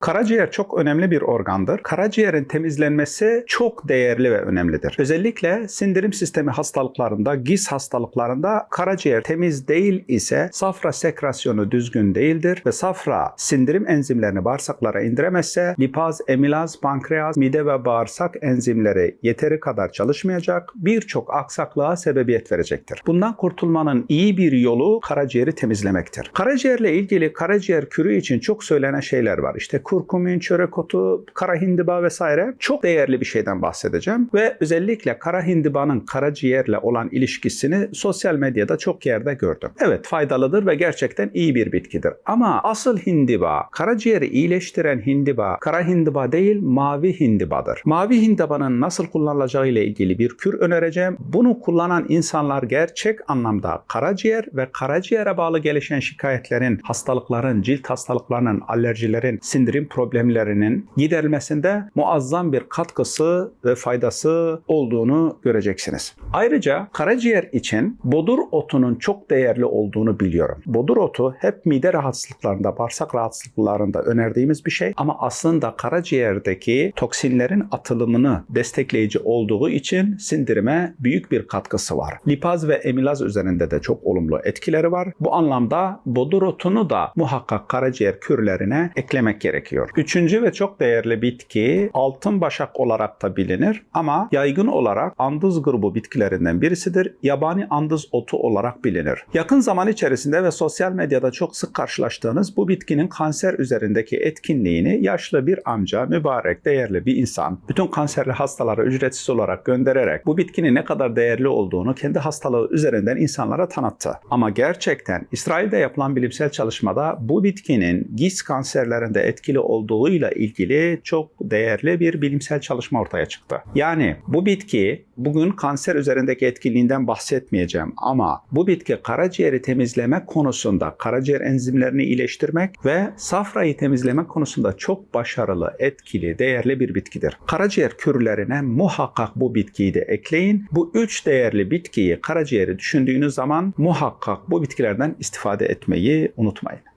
Karaciğer çok önemli bir organdır. Karaciğerin temizlenmesi çok değerli ve önemlidir. Özellikle sindirim sistemi hastalıklarında, GIS hastalıklarında karaciğer temiz değil ise safra sekrasyonu düzgün değildir ve safra sindirim enzimlerini bağırsaklara indiremezse lipaz, emilaz, pankreas, mide ve bağırsak enzimleri yeteri kadar çalışmayacak, birçok aksaklığa sebebiyet verecektir. Bundan kurtulmanın iyi bir yolu karaciğeri temizlemektir. Karaciğerle ilgili karaciğer kürü için çok söylenen şeyler var. İşte kurkumin, çörek otu, kara hindiba vesaire. Çok değerli bir şeyden bahsedeceğim ve özellikle kara hindibanın karaciğerle olan ilişkisini sosyal medyada çok yerde gördüm. Evet faydalıdır ve gerçekten iyi bir bitkidir. Ama asıl hindiba, karaciğeri iyileştiren hindiba, kara hindiba değil mavi hindibadır. Mavi hindibanın nasıl kullanılacağı ile ilgili bir kür önereceğim. Bunu kullanan insanlar gerçek anlamda karaciğer ve karaciğere bağlı gelişen şikayetlerin, hastalıkların, cilt hastalıklarının, alerjilerin, sindirim problemlerinin giderilmesinde muazzam bir katkısı ve faydası olduğunu göreceksiniz. Ayrıca karaciğer için bodur otunun çok değerli olduğunu biliyorum. Bodur otu hep mide rahatsızlıklarında, bağırsak rahatsızlıklarında önerdiğimiz bir şey ama aslında karaciğerdeki toksinlerin atılımını destekleyici olduğu için sindirime büyük bir katkısı var. Lipaz ve emilaz üzerinde de çok olumlu etkileri var. Bu anlamda bodur otunu da muhakkak karaciğer kürlerine eklemek gerekiyor. Üçüncü ve çok değerli bitki altın başak olarak da bilinir ama yaygın olarak andız grubu bitkilerinden birisidir. Yabani andız otu olarak bilinir. Yakın zaman içerisinde ve sosyal medyada çok sık karşılaştığınız bu bitkinin kanser üzerindeki etkinliğini yaşlı bir amca, mübarek, değerli bir insan bütün kanserli hastalara ücretsiz olarak göndererek bu bitkinin ne kadar değerli olduğunu kendi hastalığı üzerinden insanlara tanıttı. Ama gerçekten İsrail'de yapılan bilimsel çalışmada bu bitkinin GIS kanserlerinde etkili olduğuyla ilgili çok değerli bir bilimsel çalışma ortaya çıktı. Yani bu bitki bugün kanser üzerindeki etkinliğinden bahsetmeyeceğim ama bu bitki karaciğeri temizleme konusunda karaciğer enzimlerini iyileştirmek ve safrayı temizleme konusunda çok başarılı, etkili, değerli bir bitkidir. Karaciğer kürlerine muhakkak bu bitkiyi de ekleyin. Bu üç değerli bitkiyi, karaciğeri düşündüğünüz zaman muhakkak bu bitkilerden istifade etmeyi unutmayın.